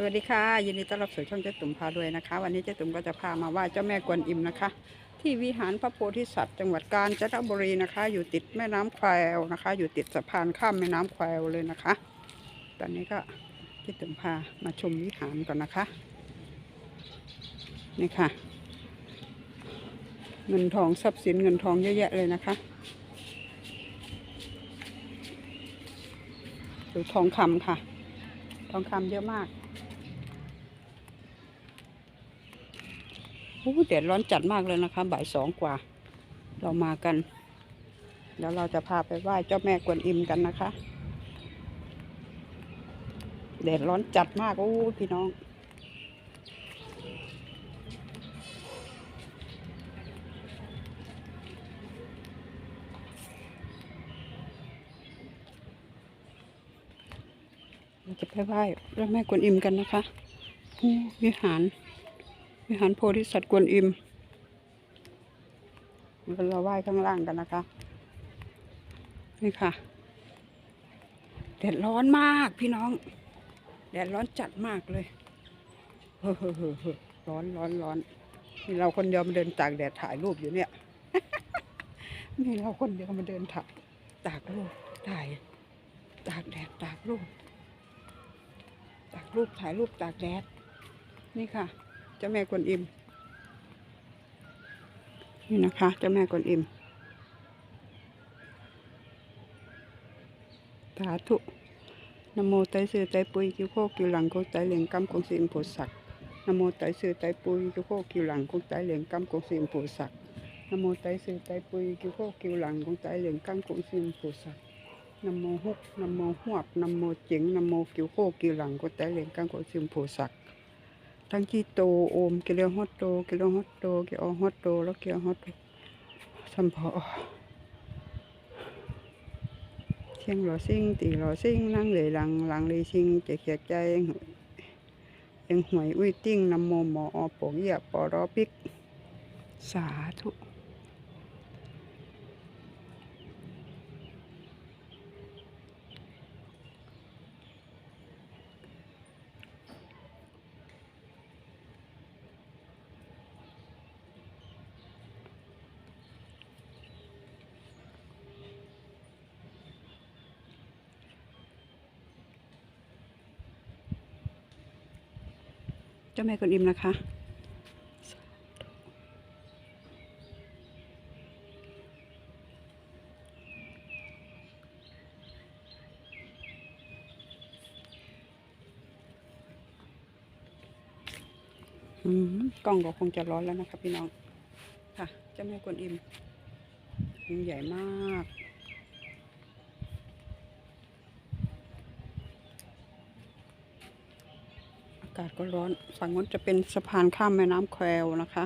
สวัสดีค่ะยินดีต้อนรับสู่ช่องเจ๊ตุ่มพาด้วยนะคะ วันนี้เจ๊ตุ่มก็จะพามาไหว้เจ้าแม่กวนอิมนะคะ ที่วิหารพระโพธิสัตว์จังหวัดกาญจนบุรีนะคะ อยู่ติดแม่น้ำแควนะคะ อยู่ติดสะพานข้ามแม่น้ำแควเลยนะคะ ตอนนี้ก็เจ๊ตุ่มพามาชมวิหารก่อนนะคะนี่ค่ะ เงินทองทรัพย์สินเงินทองเยอะแยะเลยนะคะดูทองคำค่ะ ทองคำเยอะมาก อ้แดดร้อนจัดมากเลยนะคะ บ่ายสองกว่า เรามากันเดี๋ยวเราจะพาไปไหว้เจ้าแม่กวนอิมกันนะคะแดดร้อนจัดมากโอ้พี่น้องเราจะไปไหว้พระแม่กวนอิมกันนะคะโอ้วิหาร วิหารโพธิสัตว์กวนอิมเราไหว้ข้างล่างกันนะคะ นี่ค่ะแดดร้อนมากพี่น้อง แดดร้อนจัดมากเลยเฮ้อเฮ้อเฮ้อร้อนร้อนร้อนมีเราคนเดียวมาเดินตากแดดถ่ายรูปอยู่เนี่ยมีเราคนเดียวมาเดินถ่ายตากรูปถ่ายตากแดดตากรูปตากรูปถ่ายรูปตากแดดนี่ค่ะ เจ้าแม่กวนอิม นี่นะคะเจ้าแม่กวนอิม สาธุนโมไตสื่อไตปุยกิวโคกิวหลังโคไตเหลียงกำกงสิมโพธิ์ศักดิ์นโมไตสื่อไตปุยกิวโคกิวหลังโคไตเหลียงกำกงสิมโพธิ์ศักดิ์นโมไตสื่อไตปุยกิวโคกิวหลังโคไตเหลียงกำกงสิมโพธิ์ศักดิ์นโมฮุกนโมหวบนโมเจ๋งนโมกิวโคกิวหลังโคไตเหลียงกำกงสิมโพธิ์ศักดิ์ ทั้งที่โตโอมเกลียวฮอตโตเกลียวฮอตโตเกลียวฮอตโตแล้วเกลียวฮอตโตสัมพอเชียงหล่อซิ่งตีหล่อซิ่งนั่งเลยหลังหลังเลยซิ่งเจ๊เขียใจเองเองหวยอุ้ยติ้งนำโมหมออปกเหยียบปอรอปิกสาธุ เจ้าแม่กวนอิมนะคะอืมกล้องก็คงจะร้อนแล้วนะคะพี่น้อง ค่ะ เจ้าแม่กวนอิมองใหญ่มากากาศก็ร้อนฝั่งนู้นจะเป็นสะพานข้ามแม่น้ำแควนะคะ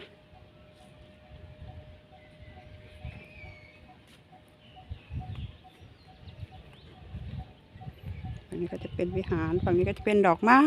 ฝั่งนี้ก็จะเป็นวิหาร ฝั่งนี้ก็จะเป็นดอกไม้